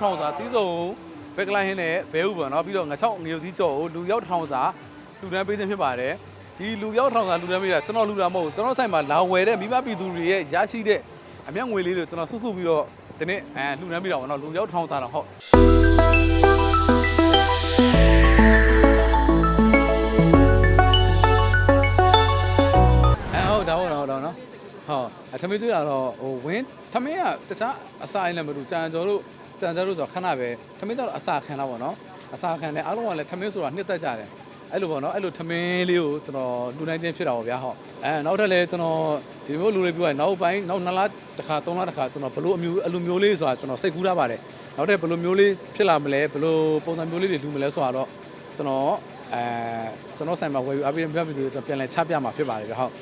ထောင်စာတီးစုံဘက်ကလိုင်းဟင်းနဲ့ဘဲဥပေါ့နော်ပြီးတော့ငါချောက်ငရုတ်စည်းကြော်ကိုလူရောက်တစ်ထောင်စာလူတန်းပေးခြင်းဖြစ်ပါတယ်ဒီလူရောက်တစ်ထောင်စာလူတန်းပေးတာကျွန်တော်လူတာမဟုတ်ဘူးကျွန်တော်ဆိုင်မှာလာဝယ်တဲ့မိဘပြည်သူတွေရဲ့ရရှိတဲ့အမျက်ငွေလေးတွေကျွန်တော်စုစုပြီးတော့ဒီနေ့အဲလူတန်းပေးတာပေါ့နော်လူရောက်တစ်ထောင်စာတော့ဟုတ်အဲဟုတ်ဒါဟုတ်ဒါဟုတ်ဒါနော်ဟုတ်အထမင်းကျွေးတာတော့ဟိုဝင်းထမင်းကတခြားအစာအိမ်လည်းမတူကြံကျော်တို့ ကြံကျော်တို့ဆိုတော့ခဏပဲထမင်းတော့အစာခံတာပေါ့နော်အစာခံတယ်အားလုံးကလည်းထမင်းဆိုတာနှစ်သက်ကြတယ်အဲ့လိုပေါ့နော်အဲ့လိုထမင်းလေးကိုကျွန်တော်လူနိုင်ချင်းဖြစ်တာပေါ့ဗျာဟုတ်အဲနောက်ထပ်လည်းကျွန်တော်ဒီမျိုးလူတွေပြောရင်နောက်ပိုင်းနောက်နှစ်လတစ်ခါသုံးလတစ်ခါကျွန်တော်ဘလို့အမျိုးအလိုမျိုးလေးဆိုတာကျွန်တော်စိတ်ကူးထားပါတယ်နောက်ထပ်ဘလို့မျိုးလေးဖြစ်လာမလဲဘလို့ပုံစံမျိုးလေးတွေလူမလဲဆိုတာတော့ကျွန်တော်အဲကျွန်တော်ဆိုင်မှာဝယ်ယူအပြင်ပြပြသူကျွန်တော်ပြန်လဲချပြမှာဖြစ်ပါတယ်ဗျဟုတ်